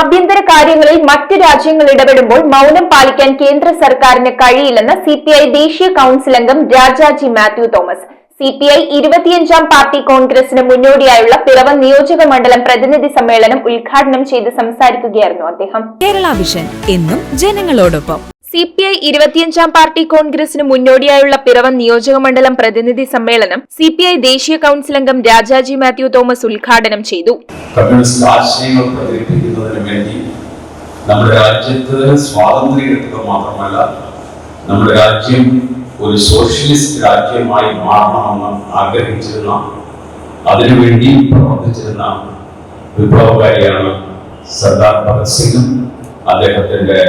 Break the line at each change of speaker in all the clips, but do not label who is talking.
ആഭ്യന്തര കാര്യങ്ങളിൽ മറ്റ് രാജ്യങ്ങൾ ഇടപെടുമ്പോൾ മൗനം പാലിക്കാൻ കേന്ദ്ര സർക്കാരിന് കഴിയില്ലെന്ന് സിപിഐ പി ഐ ദേശീയ കൌൺസിൽ അംഗം Rajaji Mathew Thomas. CPI P I ഇരുപത്തിയഞ്ചാം പാർട്ടി കോൺഗ്രസിന് മുന്നോടിയായുള്ള പിറവം നിയോജക മണ്ഡലം പ്രതിനിധി സമ്മേളനം ഉദ്ഘാടനം ചെയ്ത് സംസാരിക്കുകയായിരുന്നു അദ്ദേഹം.
കേരള വിഷൻ എന്നും ജനങ്ങളോടൊപ്പം.
സി പി ഐ ഇരുപത്തിയഞ്ചാം പാർട്ടി കോൺഗ്രസിന് മുന്നോടിയായുള്ള പിറവം നിയോജക മണ്ഡലം പ്രതിനിധി സമ്മേളനം സി പി ഐ ദേശീയ കൌൺസിൽ അംഗം രാജാജി മാത്യു തോമസ് ഉദ്ഘാടനം ചെയ്തു.
കമ്മ്യൂണിസ്റ്റ് ആശയങ്ങൾ പ്രചരിപ്പിക്കുന്നതിന് നമ്മുടെ രാജ്യത്ത് സ്വാതന്ത്ര്യം കിട്ടുക മാത്രമല്ല നമ്മുടെ രാജ്യം ഒരു സോഷ്യലിസ്റ്റ് രാജ്യമായി മാറണമെന്ന് ആഗ്രഹിച്ചിരുന്ന അതിനുവേണ്ടി പ്രവർത്തിച്ചിരുന്ന വിപ്ലവകാരിയാണ് സർദാർ ഭഗത് സിംഗും അദ്ദേഹത്തിന്റെ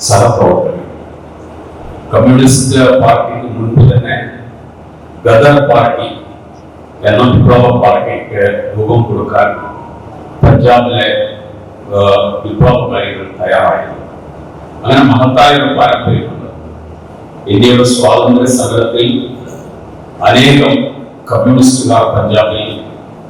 സഹപ്രവർത്തകൻ. കമ്മ്യൂണിസ്റ്റ് പാർട്ടിക്ക് മുൻപ് തന്നെ ഗദർ പാർട്ടി എന്ന വിപ്ലവ പാർട്ടിക്ക് രൂപം കൊടുക്കാൻ പഞ്ചാബിലെ വിപ്ലവകാരികൾ തയ്യാറായിരുന്നു അങ്ങനെ മഹത്തായ ഒരു പാരമ്പര്യമുണ്ട് ഇന്ത്യയുടെ സ്വാതന്ത്ര്യ സമരത്തിൽ അനേകം കമ്മ്യൂണിസ്റ്റുകാർ പഞ്ചാബിൽ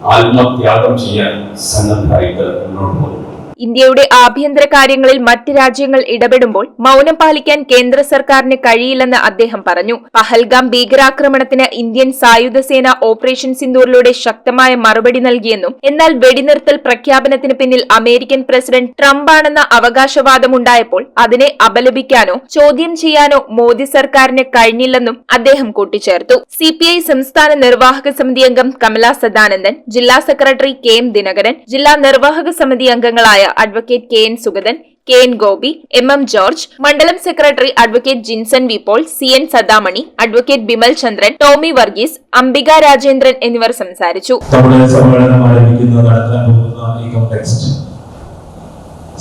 ആത്മത്യാഗം ചെയ്യാൻ സന്നദ്ധരായിട്ട് മുന്നോട്ട് പോകുന്നു.
ഇന്ത്യയുടെ ആഭ്യന്തര കാര്യങ്ങളിൽ മറ്റ് രാജ്യങ്ങൾ ഇടപെടുമ്പോൾ മൌനം പാലിക്കാൻ കേന്ദ്ര സർക്കാരിന് കഴിയില്ലെന്ന് അദ്ദേഹം പറഞ്ഞു. പഹൽഗാം ഭീകരാക്രമണത്തിന് ഇന്ത്യൻ സായുധ സേന ഓപ്പറേഷൻ സിന്ദൂറിലൂടെ ശക്തമായ മറുപടി നൽകിയെന്നും എന്നാൽ വെടിനിർത്തൽ പ്രഖ്യാപനത്തിന് പിന്നിൽ അമേരിക്കൻ പ്രസിഡന്റ് ട്രംപാണെന്ന അവകാശവാദമുണ്ടായപ്പോൾ അതിനെ അപലപിക്കാനോ ചോദ്യം ചെയ്യാനോ മോദി സർക്കാരിന് കഴിഞ്ഞില്ലെന്നും അദ്ദേഹം കൂട്ടിച്ചേർത്തു. സിപിഐ സംസ്ഥാന നിർവാഹക സമിതി അംഗം കമല സദാനന്ദൻ ജില്ലാ സെക്രട്ടറി കെ എം ദിനകരൻ ജില്ലാ നിർവാഹക സമിതി അംഗങ്ങളായ advocate K N Sugathan K N Gopi M M George മണ്ഡലം secretary advocate Jinson Vipol C N Sadamani advocate Bimal Chandran Tomy Varghese Ambika Rajendran എന്നിവർ സംസാരിച്ചു.
നമ്മുടെ സമ്മേളനം ആരംഭിക്കുന്ന നടക്കാൻ പോകുന്ന ഈ കോണ്ടെക്സ്റ്റ്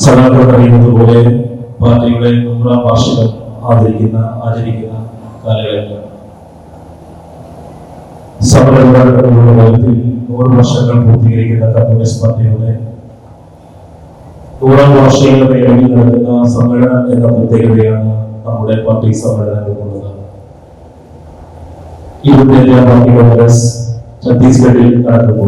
സമ്മേളനം പറയുന്നത് പോലെ പാർട്ടിയുടെ ആദരിക്കുന്ന നൂറ് വർഷങ്ങൾ പൂർത്തീകരിക്കുന്ന കമ്മ്യൂണിസ്റ്റ് പാർട്ടിയുടെ നൂറാം വാർഷിക പേരിൽ നടക്കുന്ന സമ്മേളനം എന്ന പ്രത്യേകതയാണ് നമ്മുടെ പാർട്ടി സമ്മേളനങ്ങൾക്കുള്ളത് ഇരുപത്തിയഞ്ചാം പാർട്ടി കോൺഗ്രസ് ഛത്തീസ്ഗഡിൽ നടന്നു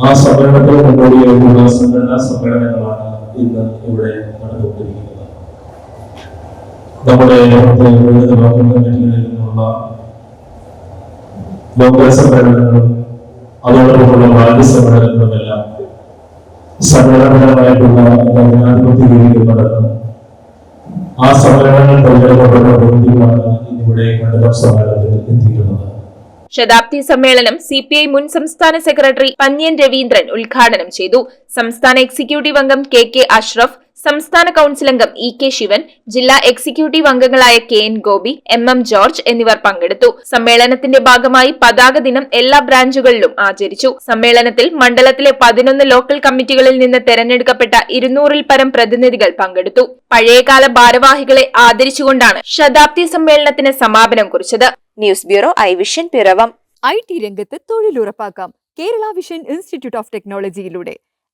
ആ സമ്മേളനത്തിൽ മുന്നോടിയായിട്ടുള്ള സംഘടനാ സമ്മേളനങ്ങളാണ് ഇന്ന് ഇവിടെ നടന്നുകൊണ്ടിരിക്കുന്നത്. നമ്മുടെ നിന്നുള്ള ലോക സമ്മേളനങ്ങളും അതോടൊപ്പമുള്ള സമ്മേളനപരമായിട്ടുള്ള എല്ലാ ജനാധിപത്യ രീതിയിൽ നടന്ന ആ സമ്മേളനങ്ങൾ തെരഞ്ഞെടുക്കപ്പെട്ട പ്രതിനിധികളാണ് ഇന്നിവിടെ മണ്ഡലം സമ്മേളനത്തിൽ
ശതാബ്ദി സമ്മേളനം സി പി ഐ മുൻ സംസ്ഥാന സെക്രട്ടറി പന്ന്യൻ രവീന്ദ്രൻ ഉദ്ഘാടനം ചെയ്തു. സംസ്ഥാന എക്സിക്യൂട്ടീവ് അംഗം കെ കെ അഷ്റഫ് സംസ്ഥാന കൌൺസിൽ അംഗം ഇ കെ ശിവൻ ജില്ലാ എക്സിക്യൂട്ടീവ് അംഗങ്ങളായ K N Gopi M M George എന്നിവർ പങ്കെടുത്തു. സമ്മേളനത്തിന്റെ ഭാഗമായി പതാക ദിനം എല്ലാ ബ്രാഞ്ചുകളിലും ആചരിച്ചു. സമ്മേളനത്തിൽ മണ്ഡലത്തിലെ പതിനൊന്ന് ലോക്കൽ കമ്മിറ്റികളിൽ നിന്ന് തെരഞ്ഞെടുക്കപ്പെട്ട ഇരുന്നൂറിൽ പരം പ്രതിനിധികൾ പങ്കെടുത്തു. പഴയകാല ഭാരവാഹികളെ ആദരിച്ചുകൊണ്ടാണ് ശതാബ്ദി സമ്മേളനത്തിന് സമാപനം കുറിച്ചത്. News bureau I vision Piravom.
I T രംഗത്ത് തൊഴിലുറപ്പാക്കാം. Kerala vision institute of ടെക്നോളജിയിലൂടെ